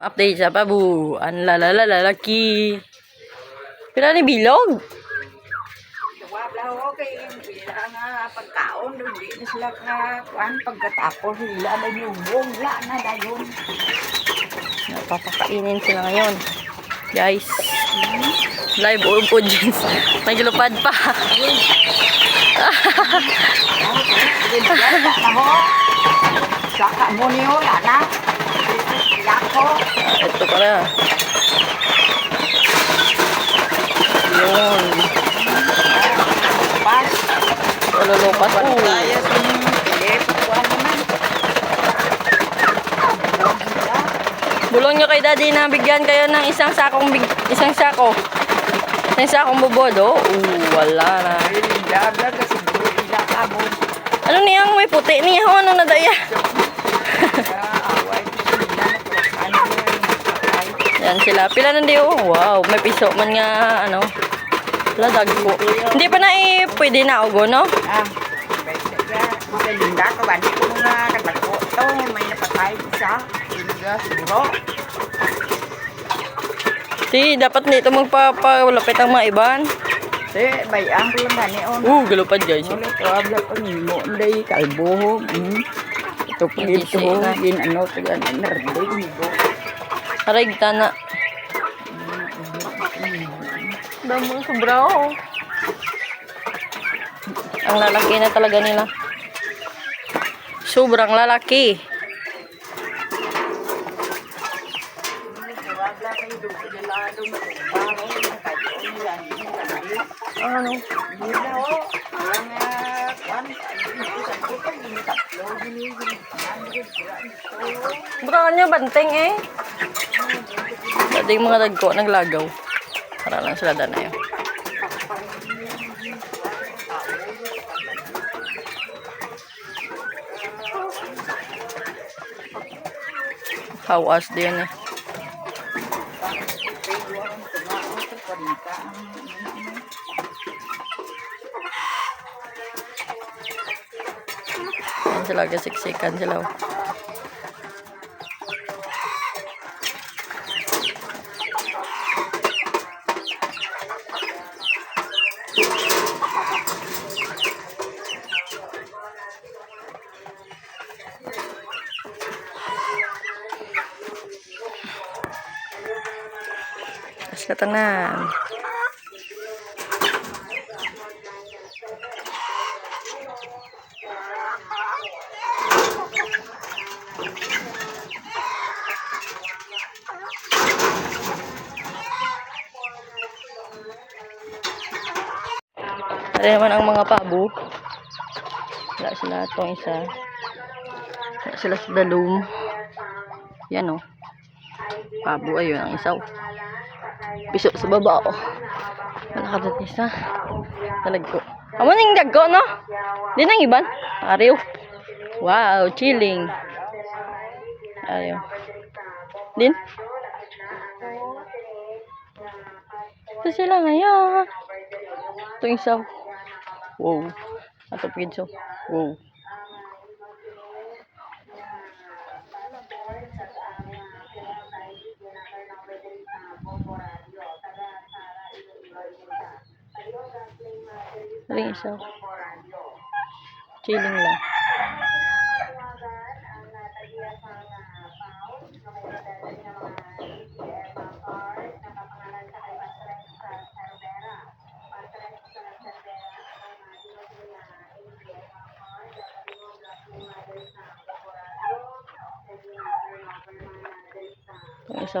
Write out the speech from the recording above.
Update sa pabu. Ang lalalalalaki. Pila ni bilog? Wala ho kay bila nga pagkaon doon di na sila ka kuan pagkatapos sila na yung wala na dayon. Napapakainin sila ngayon. Guys. Live audience. Naglupad pa. Saka mo niyo wala na. Ito pala. Yun. Pas. Malulupas. Kuan Oh. tayo sa. Bulong nyo kay daddy na bigyan kayo ng isang sakong big, isang sako. Isang sakong bubodo. Uh, wala na. Ano niyang may puti niya? Ano na daya? Yan sila. Pila na diyo. Wow, may piso man nga ano. Wala dagko. Hindi pa na eh, pwede na ugo, no? Ah, Sa linda ka ba? Di ko nga naglago. Ito, may napatay isa. Iliga, siguro. Si, dapat nito magpapalapit ang mga iban. Eh, bayang ko lang gani on. Uh, galupad guys. Wala ko abla ko ni mo nday kalbo. Hmm. Ito po Hindi ito sila. gin ano to gan nerday ni go. Aray, kita Damang sobra oh. Ang lalaki na talaga nila. Sobrang lalaki. Ano? Banteng eh. Dati yung mga dagko naglagaw. Para lang sila na yun. Hawas din eh. Yan sila, gasiksikan sila. oh. Mas katanan. Ano naman ang mga pabo. Wala sila itong isa. Wala sila sa dalum. Yan o. Oh. Pabo ayun ang isaw. Piso sa baba oh. Wala ka dito isa. Talagko. Amo ning dagko no? Di nang iban. Ariw. Wow, chilling. Ariw. Din. Ito sila ngayon. Ito isaw. Wow. Ato pigso. Wow. Ring isaw. Chilling lang. Yung isa